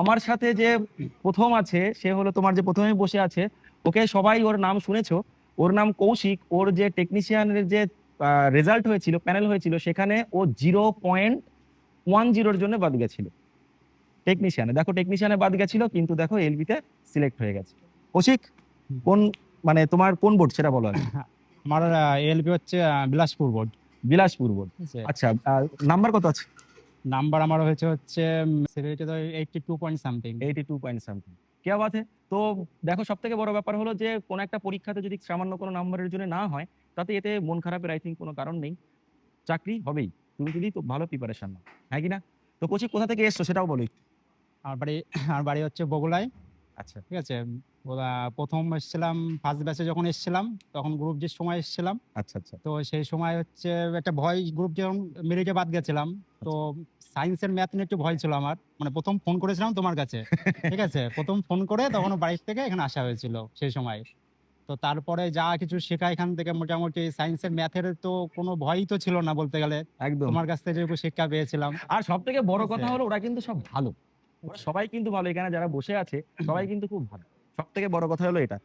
আমার সাথে যে প্রথম আছে সে হলো তোমার যে প্রথমে বসে আছে ওকে সবাই ওর নাম শুনেছো? ওর নাম কৌশিক ওর যে টেকনিশিয়ানের যে রেজাল্ট হয়েছিল প্যানেল হয়েছিল সেখানে ও জিরো পয়েন্ট ওয়ান জিরোর জন্য বাদ গেছিল। টেকনিশিয়ানে দেখো টেকনিশিয়ানে বাদ গেছিল কিন্তু দেখো এলবিতে সিলেক্ট হয়ে গেছে। কৌশিক কোন মানে তোমার কোন বোর্ড সেটা বলো। আমার এলপি হচ্ছে বিলাসপুর বোর্ড বিলাসপুর বোর্ড আচ্ছা নাম্বার কত আছে? নাম্বার আমার হয়েছে হচ্ছে সিভিলিটি তো eighty two point something eighty two point something কে হে? তো দেখো সব থেকে বড় ব্যাপার হলো যে কোনো একটা পরীক্ষাতে যদি সামান্য কোনো নাম্বারের জন্য না হয় তাতে এতে মন খারাপের আই থিঙ্ক কোনো কারণ নেই। চাকরি হবেই। তুমি যদি তো ভালো প্রিপারেশন নাও। হ্যাঁ কি না? তো কোচি কোথা থেকে এসছো সেটাও বলো আর আমার বাড়ি আমার বাড়ি হচ্ছে বগুড়ায়। আচ্ছা। ঠিক আছে? ওরা প্রথম এসেছিলাম ফার্স্ট ব্যাচে যখন এসেছিলাম তখন গ্রুপ ডির সময় এসেছিলাম। আচ্ছা আচ্ছা। তো সেই সময় হচ্ছে একটা ভয় গ্রুপ যখন মেরিটে বাদ গেছিলাম তো সায়েন্সের ম্যাথ নিয়ে একটু ভয় ছিল আমার। মানে প্রথম ফোন করেছিলাম তোমার কাছে। ঠিক আছে? প্রথম ফোন করে তখন বাড়ির থেকে এখানে আসা হয়েছিল সেই সময়। তো তারপরে যা কিছু শেখা এখান থেকে মোটামুটি সায়েন্সের ম্যাথের তো কোনো ভয়ই তো ছিল না বলতে গেলে। একদম। তোমার কাছ থেকে যেটুকু শিক্ষা পেয়েছিলাম। আর সব থেকে বড় কথা হলো ওরা কিন্তু সব ভালো। ওরা সবাই কিন্তু ভালো। এখানে যারা বসে আছে সবাই কিন্তু খুব ভালো। সব থেকে বড় কথা হলো এটা।